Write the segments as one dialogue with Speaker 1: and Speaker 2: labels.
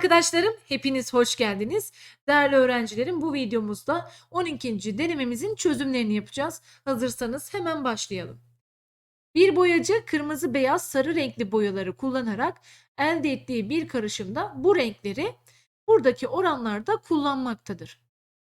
Speaker 1: arkadaşlarım, hepiniz hoş geldiniz. Değerli öğrencilerim, bu videomuzda 12. denememizin çözümlerini yapacağız. Hazırsanız hemen başlayalım. Bir boyacı kırmızı, beyaz, sarı renkli boyaları kullanarak elde ettiği bir karışımda bu renkleri buradaki oranlarda kullanmaktadır.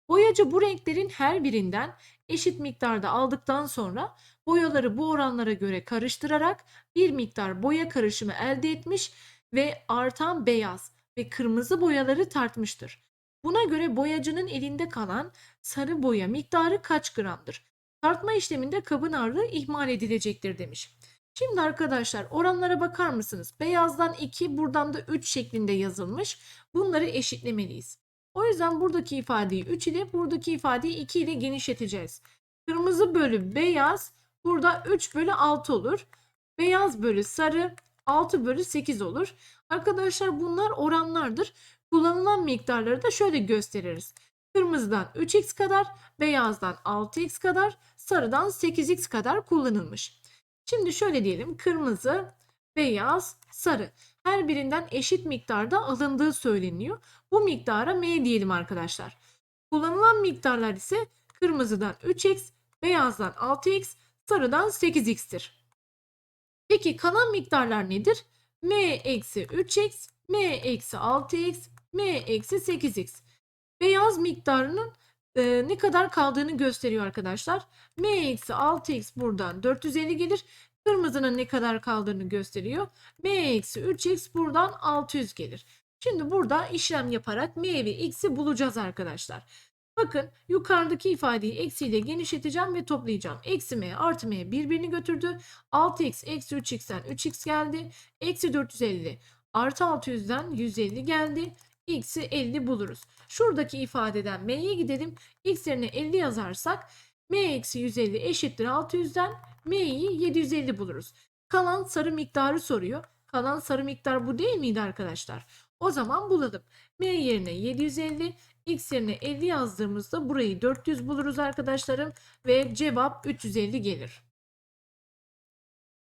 Speaker 1: Boyacı bu renklerin her birinden eşit miktarda aldıktan sonra boyaları bu oranlara göre karıştırarak bir miktar boya karışımı elde etmiş ve artan beyaz ve kırmızı boyaları tartmıştır. Buna göre boyacının elinde kalan sarı boya miktarı kaç gramdır? Tartma işleminde kabın ağırlığı ihmal edilecektir demiş. Şimdi arkadaşlar oranlara bakar mısınız? Beyazdan 2, buradan da 3 şeklinde yazılmış. Bunları eşitlemeliyiz. O yüzden buradaki ifadeyi 3 ile buradaki ifadeyi 2 ile genişleteceğiz. Kırmızı bölü beyaz burada 3 bölü 6 olur. Beyaz bölü sarı 6 bölü 8 olur. Arkadaşlar bunlar oranlardır. Kullanılan miktarları da şöyle gösteririz. Kırmızıdan 3x kadar, beyazdan 6x kadar, sarıdan 8x kadar kullanılmış. Şimdi şöyle diyelim kırmızı, beyaz, sarı. Her birinden eşit miktarda alındığı söyleniyor. Bu miktara m diyelim arkadaşlar. Kullanılan miktarlar ise kırmızıdan 3x, beyazdan 6x, sarıdan 8x'tir. Peki kalan miktarlar nedir? M eksi 3x, m eksi 6x, m eksi 8x. Beyaz miktarının e, ne kadar kaldığını gösteriyor arkadaşlar. m eksi 6x buradan 450 gelir. Kırmızının ne kadar kaldığını gösteriyor. m eksi 3x buradan 600 gelir. Şimdi burada işlem yaparak m ve x'i bulacağız arkadaşlar. Bakın yukarıdaki ifadeyi eksiyle genişleteceğim ve toplayacağım. Eksi m artı m birbirini götürdü. 6x eksi 3x'ten 3x geldi. Eksi 450 artı 600'den 150 geldi. x'i 50 buluruz. Şuradaki ifadeden m'ye gidelim. x yerine 50 yazarsak m eksi 150 eşittir 600'den m'yi 750 buluruz. Kalan sarı miktarı soruyor. Kalan sarı miktar bu değil miydi arkadaşlar? O zaman bulalım. m yerine 750, x yerine 50 yazdığımızda burayı 400 buluruz arkadaşlarım ve cevap 350 gelir.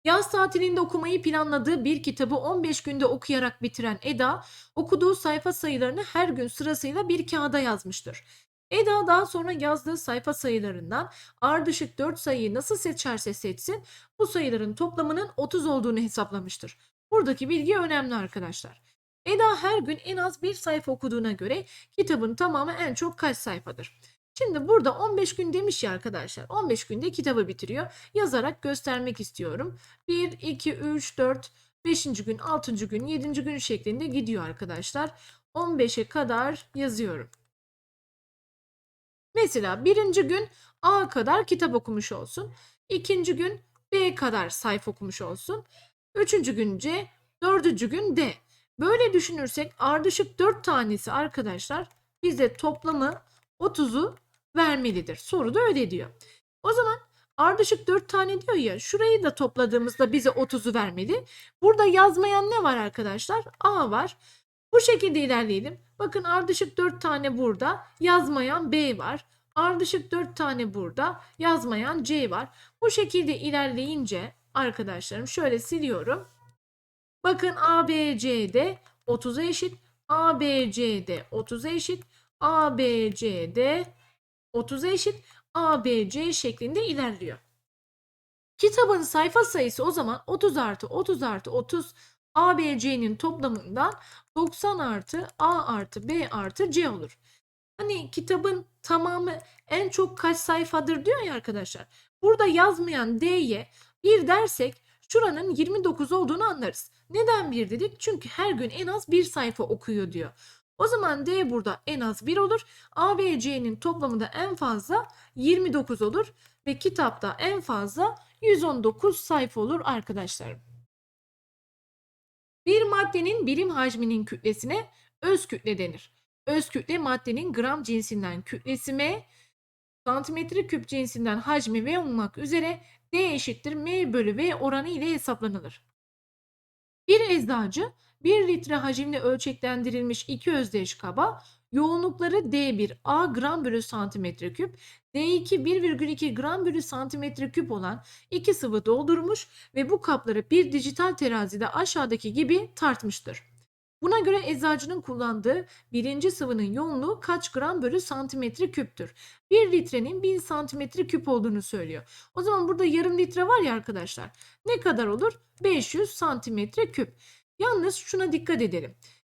Speaker 1: Yaz tatilinde okumayı planladığı bir kitabı 15 günde okuyarak bitiren Eda, okuduğu sayfa sayılarını her gün sırasıyla bir kağıda yazmıştır. Eda daha sonra yazdığı sayfa sayılarından ardışık 4 sayıyı nasıl seçerse seçsin bu sayıların toplamının 30 olduğunu hesaplamıştır. Buradaki bilgi önemli arkadaşlar. Eda her gün en az bir sayfa okuduğuna göre kitabın tamamı en çok kaç sayfadır? Şimdi burada 15 gün demiş ya arkadaşlar. 15 günde kitabı bitiriyor. Yazarak göstermek istiyorum. 1, 2, 3, 4, 5. gün, 6. gün, 7. gün şeklinde gidiyor arkadaşlar. 15'e kadar yazıyorum. Mesela birinci gün A kadar kitap okumuş olsun. İkinci gün B kadar sayfa okumuş olsun. Üçüncü gün C, dördüncü gün D. Böyle düşünürsek ardışık 4 tanesi arkadaşlar bize toplamı 30'u vermelidir. Soru da öyle diyor. O zaman ardışık 4 tane diyor ya şurayı da topladığımızda bize 30'u vermeli. Burada yazmayan ne var arkadaşlar? A var. Bu şekilde ilerleyelim. Bakın ardışık 4 tane burada yazmayan B var. Ardışık 4 tane burada yazmayan C var. Bu şekilde ilerleyince arkadaşlarım şöyle siliyorum. Bakın ABCD 30'a eşit. ABCD 30'a eşit. ABCD 30'a eşit. ABC şeklinde ilerliyor. Kitabın sayfa sayısı o zaman 30 artı 30 artı 30 ABC'nin toplamından 90 artı A artı B artı C olur. Hani kitabın tamamı en çok kaç sayfadır diyor ya arkadaşlar. Burada yazmayan D'ye bir dersek şuranın 29 olduğunu anlarız. Neden bir dedik? Çünkü her gün en az bir sayfa okuyor diyor. O zaman D burada en az 1 olur. A ve C'nin toplamı da en fazla 29 olur. Ve kitapta en fazla 119 sayfa olur arkadaşlar. Bir maddenin birim hacminin kütlesine öz kütle denir. Öz kütle maddenin gram cinsinden kütlesi M, santimetre küp cinsinden hacmi V olmak üzere D eşittir M bölü V oranı ile hesaplanılır. Bir eczacı 1 litre hacimle ölçeklendirilmiş iki özdeş kaba yoğunlukları D1 A gram bölü santimetre küp, D2 1,2 gram bölü santimetre küp olan iki sıvı doldurmuş ve bu kapları bir dijital terazide aşağıdaki gibi tartmıştır. Buna göre eczacının kullandığı birinci sıvının yoğunluğu kaç gram bölü santimetre küptür? 1 litrenin 1000 santimetre küp olduğunu söylüyor. O zaman burada yarım litre var ya arkadaşlar. Ne kadar olur? 500 santimetre küp. Yalnız şuna dikkat edelim.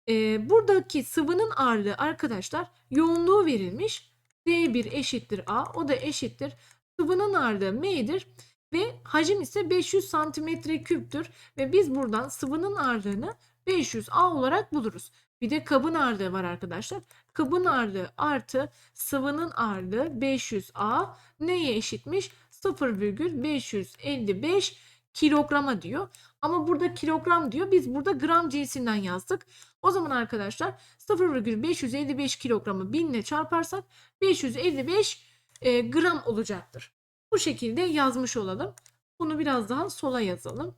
Speaker 1: Ee, buradaki sıvının ağırlığı arkadaşlar yoğunluğu verilmiş. D1 eşittir A. O da eşittir. Sıvının ağırlığı M'dir. Ve hacim ise 500 santimetre küptür. Ve biz buradan sıvının ağırlığını 500 A olarak buluruz. Bir de kabın ağırlığı var arkadaşlar. Kabın ağırlığı artı sıvının ağırlığı 500 A neye eşitmiş? 0,555 kilograma diyor. Ama burada kilogram diyor. Biz burada gram cinsinden yazdık. O zaman arkadaşlar 0,555 kilogramı 1000 ile çarparsak 555 e, gram olacaktır. Bu şekilde yazmış olalım. Bunu biraz daha sola yazalım.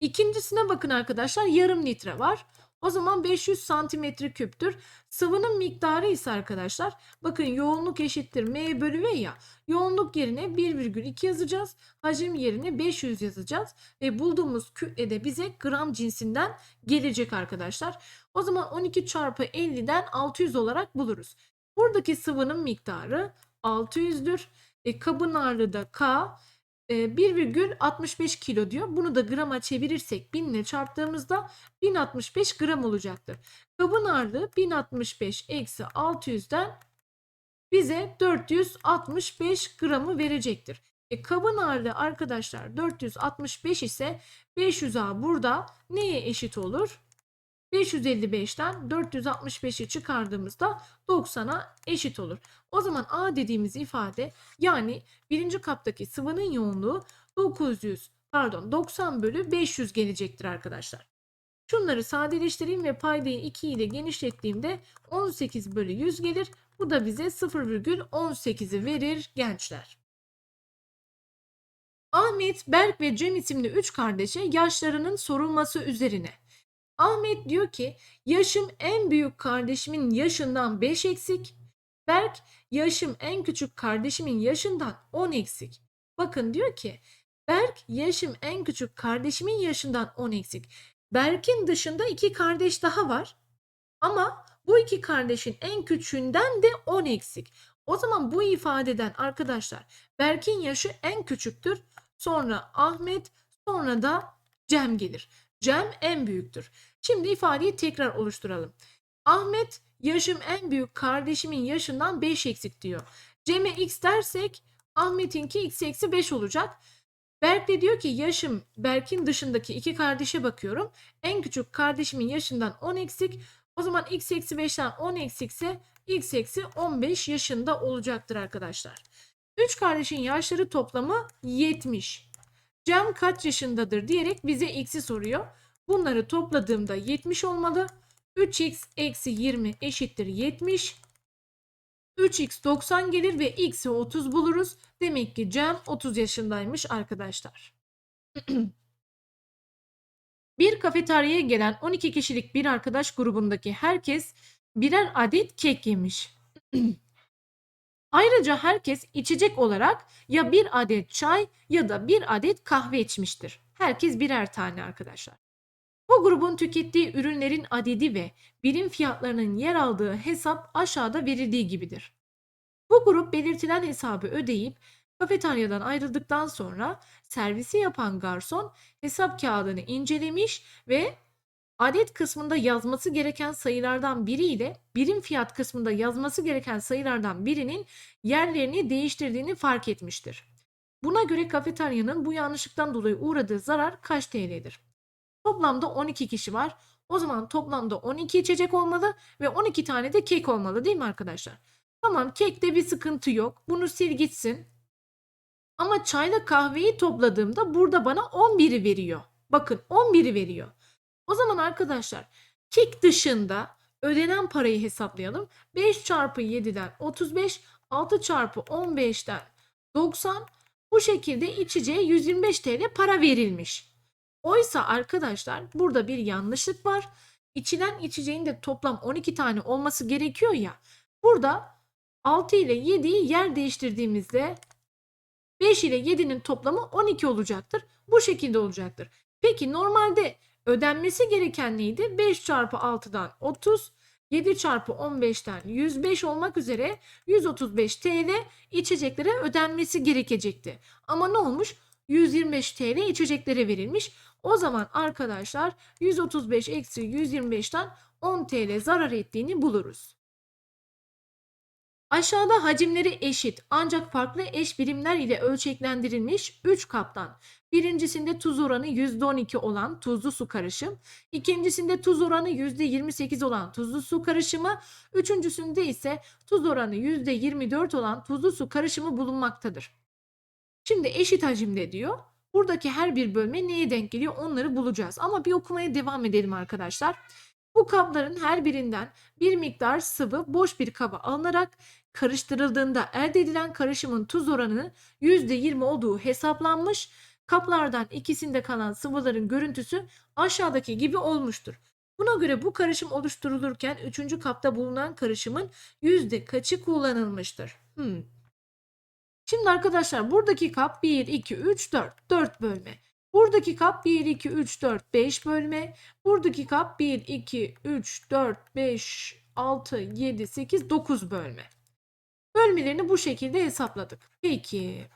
Speaker 1: İkincisine bakın arkadaşlar yarım litre var. O zaman 500 santimetre küptür. Sıvının miktarı ise arkadaşlar bakın yoğunluk eşittir M bölü V ya. Yoğunluk yerine 1,2 yazacağız. Hacim yerine 500 yazacağız. Ve bulduğumuz kütle de bize gram cinsinden gelecek arkadaşlar. O zaman 12 çarpı 50'den 600 olarak buluruz. Buradaki sıvının miktarı 600'dür. E, kabın ağırlığı da K. E, 1,65 kilo diyor. Bunu da grama çevirirsek 1000 ile çarptığımızda 1065 gram olacaktır. Kabın ağırlığı 1065 eksi 600'den bize 465 gramı verecektir. E, kabın ağırlığı arkadaşlar 465 ise 500A burada neye eşit olur? 555'ten 465'i çıkardığımızda 90'a eşit olur. O zaman A dediğimiz ifade yani birinci kaptaki sıvının yoğunluğu 900 pardon 90 bölü 500 gelecektir arkadaşlar. Şunları sadeleştireyim ve paydayı 2 ile genişlettiğimde 18 bölü 100 gelir. Bu da bize 0,18'i verir gençler. Ahmet, Berk ve Cem isimli 3 kardeşe yaşlarının sorulması üzerine Ahmet diyor ki yaşım en büyük kardeşimin yaşından 5 eksik. Berk yaşım en küçük kardeşimin yaşından 10 eksik. Bakın diyor ki Berk yaşım en küçük kardeşimin yaşından 10 eksik. Berk'in dışında iki kardeş daha var. Ama bu iki kardeşin en küçüğünden de 10 eksik. O zaman bu ifadeden arkadaşlar Berk'in yaşı en küçüktür. Sonra Ahmet sonra da Cem gelir. Cem en büyüktür. Şimdi ifadeyi tekrar oluşturalım. Ahmet yaşım en büyük kardeşimin yaşından 5 eksik diyor. Cem'e x dersek Ahmet'inki x eksi 5 olacak. Berk de diyor ki yaşım Berk'in dışındaki iki kardeşe bakıyorum. En küçük kardeşimin yaşından 10 eksik. O zaman x eksi 5'ten 10 eksikse x eksi 15 yaşında olacaktır arkadaşlar. 3 kardeşin yaşları toplamı 70. Cem kaç yaşındadır diyerek bize x'i soruyor. Bunları topladığımda 70 olmalı. 3x eksi 20 eşittir 70. 3x 90 gelir ve x'i 30 buluruz. Demek ki Cem 30 yaşındaymış arkadaşlar. bir kafeteryaya gelen 12 kişilik bir arkadaş grubundaki herkes birer adet kek yemiş. Ayrıca herkes içecek olarak ya bir adet çay ya da bir adet kahve içmiştir. Herkes birer tane arkadaşlar. Bu grubun tükettiği ürünlerin adedi ve birim fiyatlarının yer aldığı hesap aşağıda verildiği gibidir. Bu grup belirtilen hesabı ödeyip kafeteryadan ayrıldıktan sonra servisi yapan garson hesap kağıdını incelemiş ve adet kısmında yazması gereken sayılardan biri ile birim fiyat kısmında yazması gereken sayılardan birinin yerlerini değiştirdiğini fark etmiştir. Buna göre kafeteryanın bu yanlışlıktan dolayı uğradığı zarar kaç TL'dir? Toplamda 12 kişi var. O zaman toplamda 12 içecek olmalı ve 12 tane de kek olmalı değil mi arkadaşlar? Tamam kekte bir sıkıntı yok. Bunu sil gitsin. Ama çayla kahveyi topladığımda burada bana 11'i veriyor. Bakın 11'i veriyor. O zaman arkadaşlar kek dışında ödenen parayı hesaplayalım. 5 çarpı 7'den 35, 6 çarpı 15'ten 90. Bu şekilde içeceğe 125 TL para verilmiş. Oysa arkadaşlar burada bir yanlışlık var. İçilen içeceğin de toplam 12 tane olması gerekiyor ya. Burada 6 ile 7'yi yer değiştirdiğimizde 5 ile 7'nin toplamı 12 olacaktır. Bu şekilde olacaktır. Peki normalde Ödenmesi gereken neydi? 5 çarpı 6'dan 30, 7 çarpı 15'ten 105 olmak üzere 135 TL içeceklere ödenmesi gerekecekti. Ama ne olmuş? 125 TL içeceklere verilmiş. O zaman arkadaşlar 135 eksi 125'ten 10 TL zarar ettiğini buluruz. Aşağıda hacimleri eşit ancak farklı eş birimler ile ölçeklendirilmiş 3 kaptan. Birincisinde tuz oranı %12 olan tuzlu su karışım, ikincisinde tuz oranı %28 olan tuzlu su karışımı, üçüncüsünde ise tuz oranı %24 olan tuzlu su karışımı bulunmaktadır. Şimdi eşit hacimde diyor. Buradaki her bir bölme neye denk geliyor onları bulacağız. Ama bir okumaya devam edelim arkadaşlar. Bu kapların her birinden bir miktar sıvı boş bir kaba alınarak karıştırıldığında elde edilen karışımın tuz oranı %20 olduğu hesaplanmış. Kaplardan ikisinde kalan sıvıların görüntüsü aşağıdaki gibi olmuştur. Buna göre bu karışım oluşturulurken üçüncü kapta bulunan karışımın yüzde kaçı kullanılmıştır? Hmm. Şimdi arkadaşlar buradaki kap 1, 2, 3, 4. 4 bölme. Buradaki kap 1, 2, 3, 4, 5 bölme. Buradaki kap 1, 2, 3, 4, 5, 6, 7, 8, 9 bölme. Bölmelerini bu şekilde hesapladık. Peki.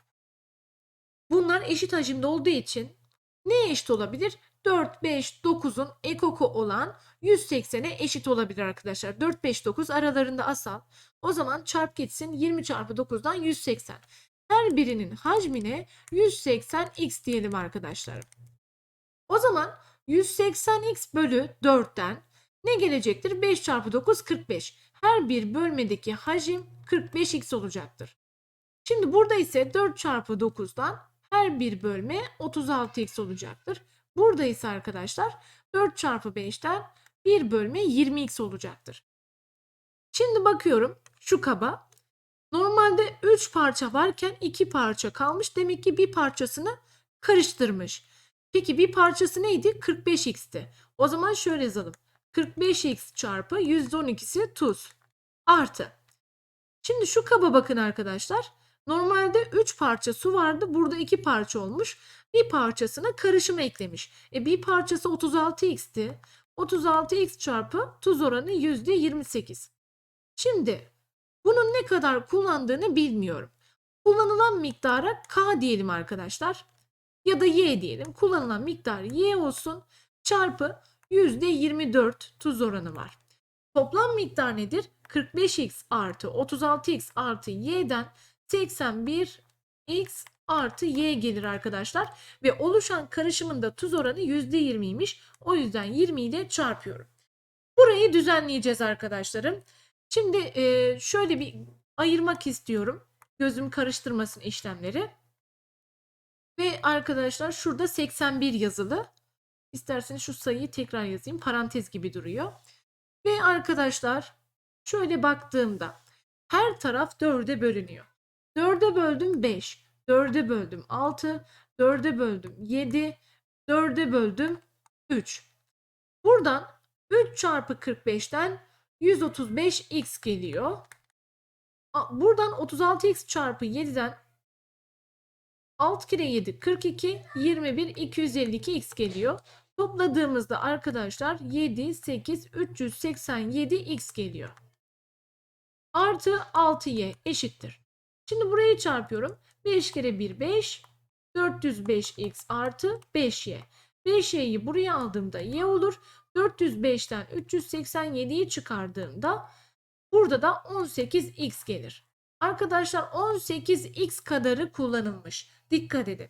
Speaker 1: Bunlar eşit hacimde olduğu için neye eşit olabilir? 4, 5, 9'un ekoku olan 180'e eşit olabilir arkadaşlar. 4, 5, 9 aralarında asal. O zaman çarp gitsin 20 çarpı 9'dan 180. Her birinin hacmine 180x diyelim arkadaşlar. O zaman 180x bölü 4'ten ne gelecektir? 5 çarpı 9 45. Her bir bölmedeki hacim 45x olacaktır. Şimdi burada ise 4 çarpı 9'dan her bir bölme 36x olacaktır. Burada ise arkadaşlar 4 çarpı 5'ten bir bölme 20x olacaktır. Şimdi bakıyorum şu kaba. Normalde 3 parça varken 2 parça kalmış. Demek ki bir parçasını karıştırmış. Peki bir parçası neydi? 45x'ti. O zaman şöyle yazalım. 45x çarpı %12'si tuz. Artı. Şimdi şu kaba bakın arkadaşlar. Normalde 3 parça su vardı. Burada 2 parça olmuş. Bir parçasına karışıma eklemiş. E bir parçası 36x'ti. 36x çarpı tuz oranı %28. Şimdi bunun ne kadar kullandığını bilmiyorum. Kullanılan miktara K diyelim arkadaşlar. Ya da Y diyelim. Kullanılan miktar Y olsun. Çarpı %24 tuz oranı var. Toplam miktar nedir? 45x artı 36x artı y'den 81x artı y gelir arkadaşlar. Ve oluşan karışımın tuz oranı %20'ymiş. O yüzden 20 ile çarpıyorum. Burayı düzenleyeceğiz arkadaşlarım. Şimdi e, şöyle bir ayırmak istiyorum. Gözüm karıştırmasın işlemleri. Ve arkadaşlar şurada 81 yazılı. İsterseniz şu sayıyı tekrar yazayım. Parantez gibi duruyor. Ve arkadaşlar şöyle baktığımda her taraf 4'e bölünüyor. 4'e böldüm 5, 4'e böldüm 6, 4'e böldüm 7, 4'e böldüm 3. Buradan 3 çarpı 45'ten 135x geliyor. Buradan 36x çarpı 7'den 6 kere 7 42 21 252x geliyor. Topladığımızda arkadaşlar 7 8 387x geliyor. Artı 6y eşittir. Şimdi burayı çarpıyorum. 5 kere 1 5 405x artı 5y. 5y'yi buraya aldığımda y olur. 405'ten 387'yi çıkardığımda burada da 18x gelir. Arkadaşlar 18x kadarı kullanılmış. Dikkat edin.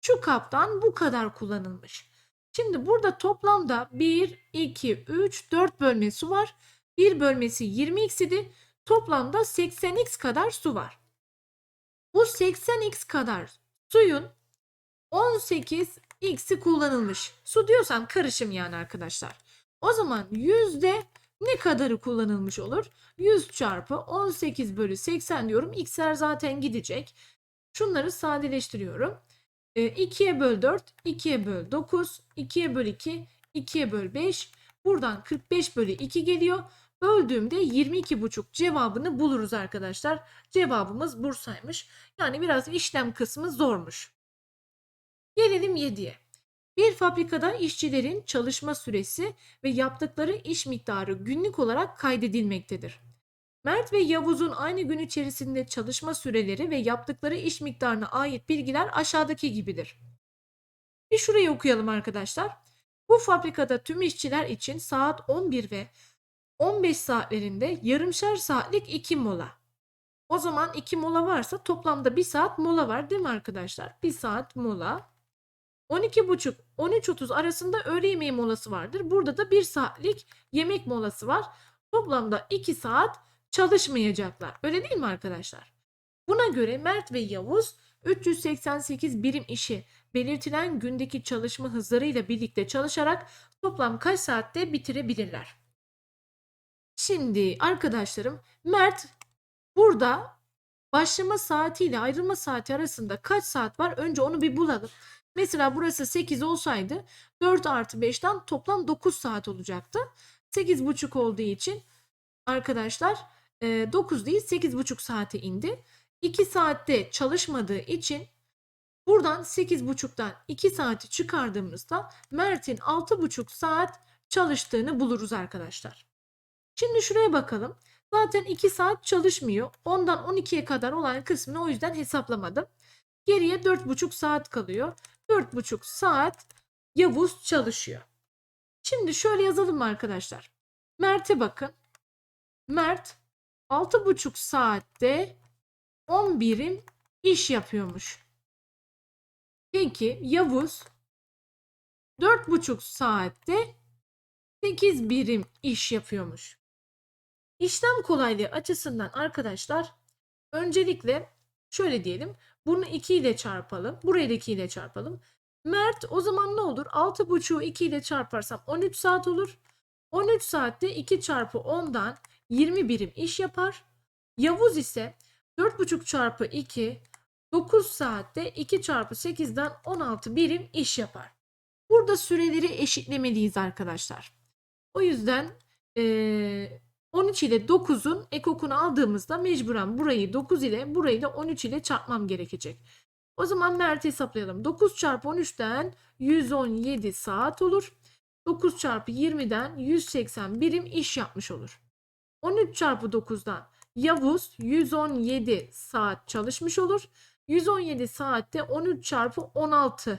Speaker 1: Şu kaptan bu kadar kullanılmış. Şimdi burada toplamda 1, 2, 3, 4 bölme su var. Bir bölmesi 20x idi. Toplamda 80x kadar su var. Bu 80x kadar suyun 18x'i kullanılmış. Su diyorsam karışım yani arkadaşlar. O zaman yüzde ne kadarı kullanılmış olur? 100 çarpı 18 bölü 80 diyorum. X'ler zaten gidecek. Şunları sadeleştiriyorum. 2'ye böl 4, 2'ye böl 9, 2'ye böl 2, 2'ye böl 5. Buradan 45 bölü 2 geliyor. Böldüğümde 22,5 cevabını buluruz arkadaşlar. Cevabımız Bursa'ymış. Yani biraz işlem kısmı zormuş. Gelelim 7'ye. Bir fabrikada işçilerin çalışma süresi ve yaptıkları iş miktarı günlük olarak kaydedilmektedir. Mert ve Yavuz'un aynı gün içerisinde çalışma süreleri ve yaptıkları iş miktarına ait bilgiler aşağıdaki gibidir. Bir şurayı okuyalım arkadaşlar. Bu fabrikada tüm işçiler için saat 11 ve 15 saatlerinde yarımşar saatlik 2 mola. O zaman 2 mola varsa toplamda 1 saat mola var değil mi arkadaşlar? 1 saat mola. 12.30 13.30 arasında öğle yemeği molası vardır. Burada da 1 saatlik yemek molası var. Toplamda 2 saat çalışmayacaklar. Öyle değil mi arkadaşlar? Buna göre Mert ve Yavuz 388 birim işi belirtilen gündeki çalışma hızlarıyla birlikte çalışarak toplam kaç saatte bitirebilirler? Şimdi arkadaşlarım Mert burada başlama saati ile ayrılma saati arasında kaç saat var? Önce onu bir bulalım. Mesela burası 8 olsaydı 4 artı 5'ten toplam 9 saat olacaktı. 8,5 olduğu için arkadaşlar e, 9 değil 8,5 saate indi. 2 saatte çalışmadığı için buradan 8,5'tan 2 saati çıkardığımızda Mert'in 6,5 saat çalıştığını buluruz arkadaşlar. Şimdi şuraya bakalım. Zaten 2 saat çalışmıyor. Ondan 12'ye kadar olan kısmını o yüzden hesaplamadım. Geriye 4,5 saat kalıyor. 4,5 saat Yavuz çalışıyor. Şimdi şöyle yazalım arkadaşlar? Mert'e bakın. Mert 6,5 saatte 10 birim iş yapıyormuş. Peki Yavuz 4,5 saatte 8 birim iş yapıyormuş. İşlem kolaylığı açısından arkadaşlar öncelikle şöyle diyelim. Bunu 2 ile çarpalım. Burayı da 2 ile çarpalım. Mert o zaman ne olur? 6,5'u 2 ile çarparsam 13 saat olur. 13 saatte 2 çarpı 10'dan 20 birim iş yapar. Yavuz ise 4,5 çarpı 2 9 saatte 2 çarpı 8'den 16 birim iş yapar. Burada süreleri eşitlemeliyiz arkadaşlar. O yüzden eee 13 ile 9'un ekokunu aldığımızda mecburen burayı 9 ile burayı da 13 ile çarpmam gerekecek. O zaman Mert'i hesaplayalım. 9 çarpı 13'ten 117 saat olur. 9 çarpı 20'den 180 birim iş yapmış olur. 13 çarpı 9'dan Yavuz 117 saat çalışmış olur. 117 saatte 13 çarpı 16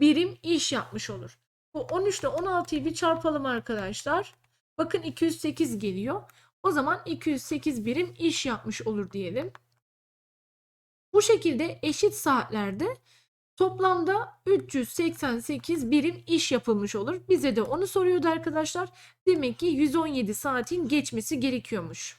Speaker 1: birim iş yapmış olur. Bu 13 ile 16'yı bir çarpalım arkadaşlar. Bakın 208 geliyor. O zaman 208 birim iş yapmış olur diyelim. Bu şekilde eşit saatlerde toplamda 388 birim iş yapılmış olur. Bize de onu soruyordu arkadaşlar. Demek ki 117 saatin geçmesi gerekiyormuş.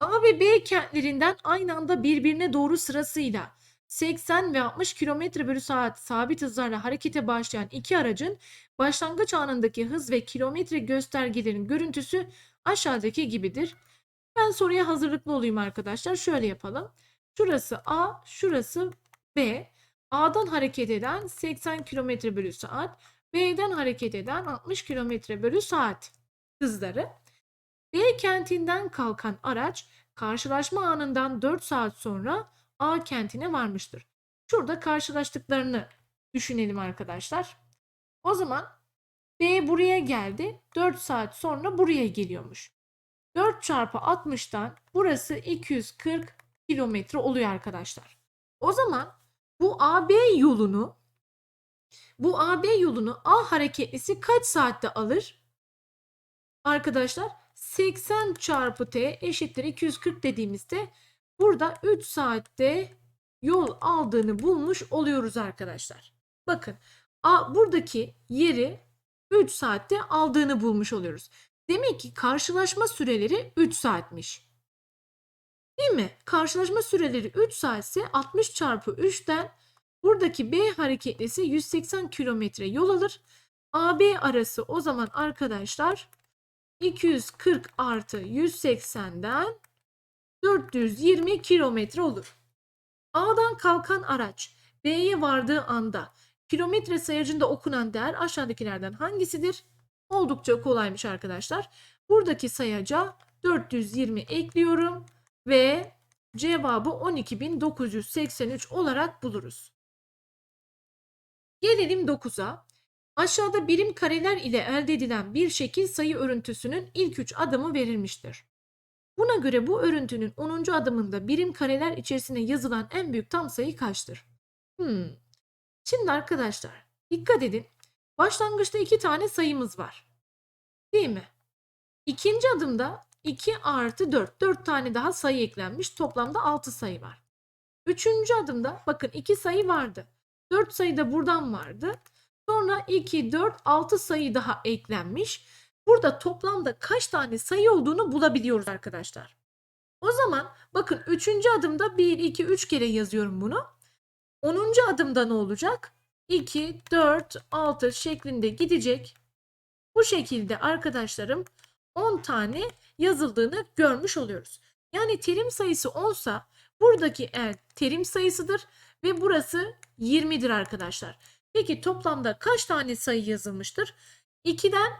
Speaker 1: A ve B kentlerinden aynı anda birbirine doğru sırasıyla 80 ve 60 km bölü saat sabit hızlarla harekete başlayan iki aracın başlangıç anındaki hız ve kilometre göstergelerinin görüntüsü aşağıdaki gibidir. Ben soruya hazırlıklı olayım arkadaşlar. Şöyle yapalım. Şurası A, şurası B. A'dan hareket eden 80 km bölü saat, B'den hareket eden 60 km bölü saat hızları. B kentinden kalkan araç karşılaşma anından 4 saat sonra A kentine varmıştır. Şurada karşılaştıklarını düşünelim arkadaşlar. O zaman B buraya geldi. 4 saat sonra buraya geliyormuş. 4 çarpı 60'tan burası 240 kilometre oluyor arkadaşlar. O zaman bu AB yolunu bu AB yolunu A hareketlisi kaç saatte alır? Arkadaşlar 80 çarpı T eşittir 240 dediğimizde burada 3 saatte yol aldığını bulmuş oluyoruz arkadaşlar. Bakın A, buradaki yeri 3 saatte aldığını bulmuş oluyoruz. Demek ki karşılaşma süreleri 3 saatmiş. Değil mi? Karşılaşma süreleri 3 saatse 60 çarpı 3'ten buradaki B hareketlisi 180 kilometre yol alır. AB arası o zaman arkadaşlar 240 artı 180'den 420 kilometre olur. A'dan kalkan araç B'ye vardığı anda kilometre sayacında okunan değer aşağıdakilerden hangisidir? Oldukça kolaymış arkadaşlar. Buradaki sayaca 420 ekliyorum ve cevabı 12.983 olarak buluruz. Gelelim 9'a. Aşağıda birim kareler ile elde edilen bir şekil sayı örüntüsünün ilk 3 adımı verilmiştir. Buna göre bu örüntünün 10. adımında birim kareler içerisine yazılan en büyük tam sayı kaçtır? Hmm. Şimdi arkadaşlar dikkat edin. Başlangıçta iki tane sayımız var. Değil mi? İkinci adımda 2 artı 4. 4 tane daha sayı eklenmiş. Toplamda 6 sayı var. Üçüncü adımda bakın 2 sayı vardı. 4 sayı da buradan vardı. Sonra 2, 4, 6 sayı daha eklenmiş. Burada toplamda kaç tane sayı olduğunu bulabiliyoruz arkadaşlar. O zaman bakın 3. adımda 1, 2, 3 kere yazıyorum bunu. 10. adımda ne olacak? 2, 4, 6 şeklinde gidecek. Bu şekilde arkadaşlarım 10 tane yazıldığını görmüş oluyoruz. Yani terim sayısı 10 sa buradaki el terim sayısıdır ve burası 20'dir arkadaşlar. Peki toplamda kaç tane sayı yazılmıştır? 2'den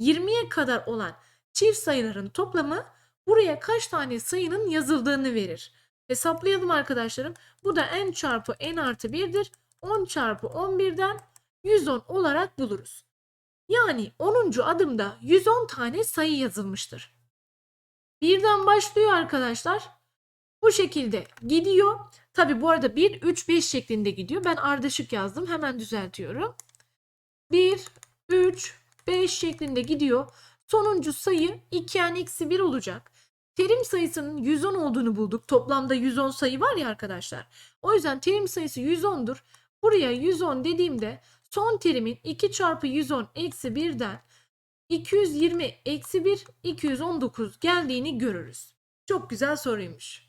Speaker 1: 20'ye kadar olan çift sayıların toplamı buraya kaç tane sayının yazıldığını verir. Hesaplayalım arkadaşlarım. Bu da n çarpı n artı 1'dir. 10 çarpı 11'den 110 olarak buluruz. Yani 10. adımda 110 tane sayı yazılmıştır. Birden başlıyor arkadaşlar. Bu şekilde gidiyor. Tabi bu arada 1, 3, 5 şeklinde gidiyor. Ben ardışık yazdım. Hemen düzeltiyorum. 1, 3, 5 şeklinde gidiyor. Sonuncu sayı 2n eksi 1 olacak. Terim sayısının 110 olduğunu bulduk. Toplamda 110 sayı var ya arkadaşlar. O yüzden terim sayısı 110'dur. Buraya 110 dediğimde son terimin 2 çarpı 110 eksi 1'den 220 eksi 1 219 geldiğini görürüz. Çok güzel soruymuş.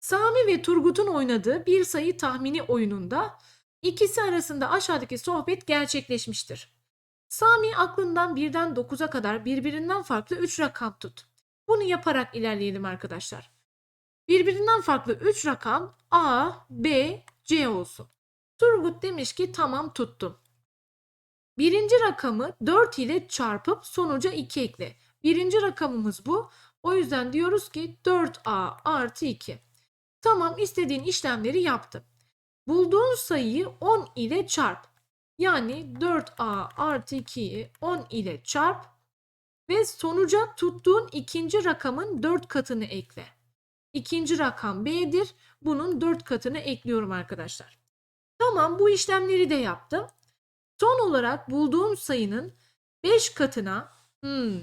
Speaker 1: Sami ve Turgut'un oynadığı bir sayı tahmini oyununda ikisi arasında aşağıdaki sohbet gerçekleşmiştir. Sami aklından birden 9'a kadar birbirinden farklı 3 rakam tut. Bunu yaparak ilerleyelim arkadaşlar. Birbirinden farklı 3 rakam A, B, C olsun. Turgut demiş ki tamam tuttum. Birinci rakamı 4 ile çarpıp sonuca 2 ekle. Birinci rakamımız bu. O yüzden diyoruz ki 4A artı 2. Tamam istediğin işlemleri yaptım. Bulduğun sayıyı 10 ile çarp. Yani 4A artı 2'yi 10 ile çarp ve sonuca tuttuğun ikinci rakamın 4 katını ekle. İkinci rakam B'dir. Bunun 4 katını ekliyorum arkadaşlar. Tamam bu işlemleri de yaptım. Son olarak bulduğum sayının 5 katına hmm,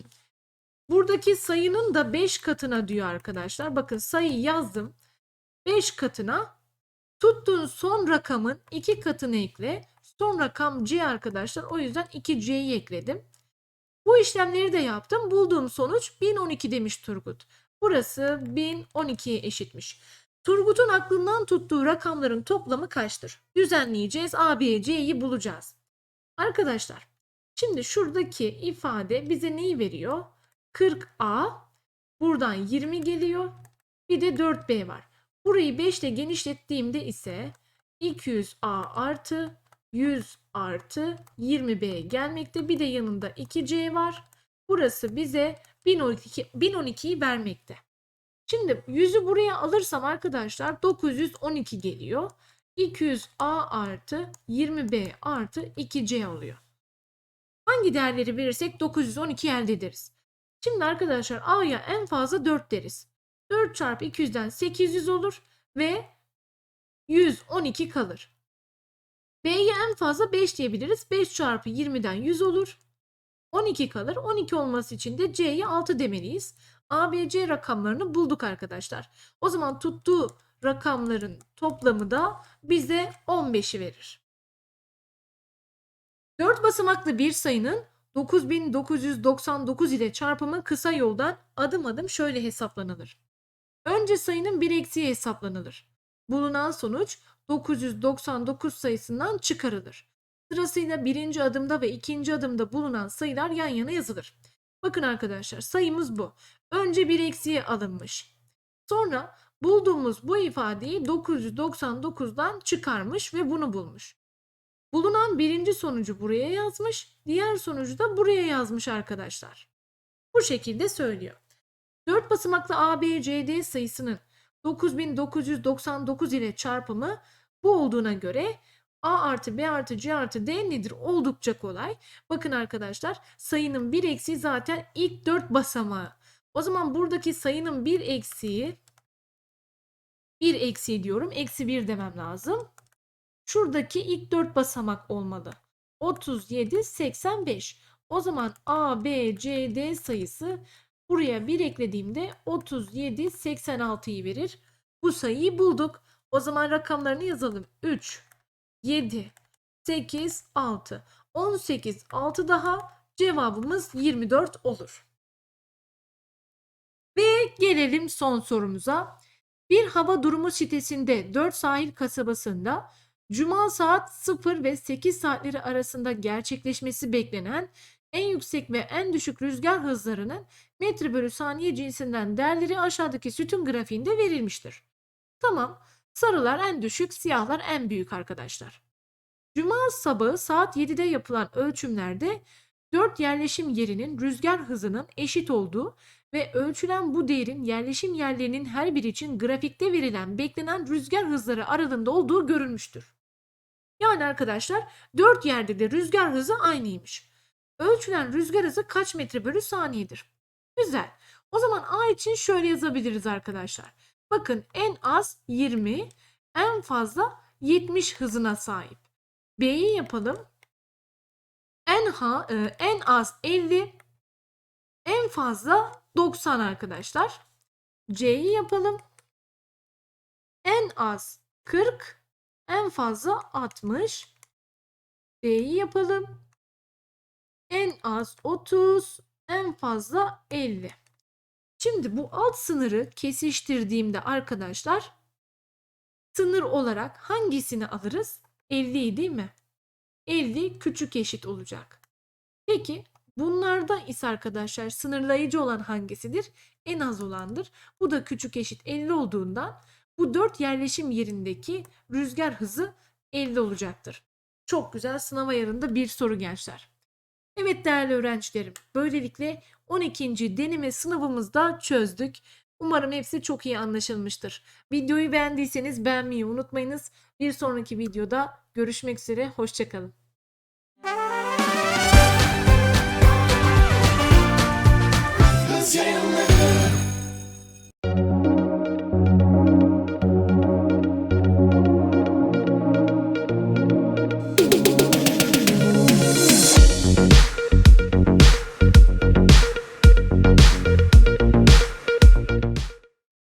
Speaker 1: buradaki sayının da 5 katına diyor arkadaşlar. Bakın sayı yazdım. 5 katına tuttuğun son rakamın 2 katını ekle. Son rakam C arkadaşlar. O yüzden 2C'yi ekledim. Bu işlemleri de yaptım. Bulduğum sonuç 1012 demiş Turgut. Burası 1012'ye eşitmiş. Turgut'un aklından tuttuğu rakamların toplamı kaçtır? Düzenleyeceğiz. A, B, C'yi bulacağız. Arkadaşlar şimdi şuradaki ifade bize neyi veriyor? 40A buradan 20 geliyor. Bir de 4B var. Burayı 5 ile genişlettiğimde ise 200A artı 100 artı 20B gelmekte. Bir de yanında 2C var. Burası bize 1012, 1012'yi vermekte. Şimdi 100'ü buraya alırsam arkadaşlar 912 geliyor. 200A artı 20B artı 2C oluyor. Hangi değerleri verirsek 912 elde ederiz. Şimdi arkadaşlar A'ya en fazla 4 deriz. 4 çarpı 200'den 800 olur ve 112 kalır. B'ye en fazla 5 diyebiliriz. 5 çarpı 20'den 100 olur. 12 kalır. 12 olması için de C'ye 6 demeliyiz. A, B, C rakamlarını bulduk arkadaşlar. O zaman tuttuğu rakamların toplamı da bize 15'i verir. 4 basamaklı bir sayının 9999 ile çarpımı kısa yoldan adım adım şöyle hesaplanılır. Önce sayının bir eksiği hesaplanılır. Bulunan sonuç 999 sayısından çıkarılır. Sırasıyla birinci adımda ve ikinci adımda bulunan sayılar yan yana yazılır. Bakın arkadaşlar sayımız bu. Önce bir eksiğe alınmış. Sonra bulduğumuz bu ifadeyi 999'dan çıkarmış ve bunu bulmuş. Bulunan birinci sonucu buraya yazmış, diğer sonucu da buraya yazmış arkadaşlar. Bu şekilde söylüyor. 4 basamaklı ABCD sayısının 9999 ile çarpımı bu olduğuna göre A artı B artı C artı D nedir? Oldukça kolay. Bakın arkadaşlar sayının bir eksiği zaten ilk 4 basamağı. O zaman buradaki sayının bir eksiği bir eksiği diyorum. Eksi 1 demem lazım. Şuradaki ilk 4 basamak olmalı. 37, 85. O zaman A, B, C, D sayısı buraya 1 eklediğimde 37, 86'yı verir. Bu sayıyı bulduk. O zaman rakamlarını yazalım. 3, 7, 8, 6. 18, 6 daha cevabımız 24 olur. Ve gelelim son sorumuza. Bir hava durumu sitesinde 4 sahil kasabasında Cuma saat 0 ve 8 saatleri arasında gerçekleşmesi beklenen en yüksek ve en düşük rüzgar hızlarının metre bölü saniye cinsinden değerleri aşağıdaki sütun grafiğinde verilmiştir. Tamam. Sarılar en düşük, siyahlar en büyük arkadaşlar. Cuma sabahı saat 7'de yapılan ölçümlerde 4 yerleşim yerinin rüzgar hızının eşit olduğu ve ölçülen bu değerin yerleşim yerlerinin her biri için grafikte verilen beklenen rüzgar hızları aralığında olduğu görülmüştür. Yani arkadaşlar 4 yerde de rüzgar hızı aynıymış. Ölçülen rüzgar hızı kaç metre bölü saniyedir? Güzel. O zaman A için şöyle yazabiliriz arkadaşlar. Bakın en az 20, en fazla 70 hızına sahip. B'yi yapalım. En, ha, e, en az 50, en fazla 90 arkadaşlar. C'yi yapalım. En az 40, en fazla 60. D'yi yapalım. En az 30, en fazla 50. Şimdi bu alt sınırı kesiştirdiğimde arkadaşlar sınır olarak hangisini alırız? 50'yi değil mi? 50 küçük eşit olacak. Peki bunlarda ise arkadaşlar sınırlayıcı olan hangisidir? En az olandır. Bu da küçük eşit 50 olduğundan bu 4 yerleşim yerindeki rüzgar hızı 50 olacaktır. Çok güzel sınav ayarında bir soru gençler. Evet değerli öğrencilerim, böylelikle 12. deneme sınavımızda çözdük. Umarım hepsi çok iyi anlaşılmıştır. Videoyu beğendiyseniz beğenmeyi unutmayınız. Bir sonraki videoda görüşmek üzere, hoşçakalın. Cause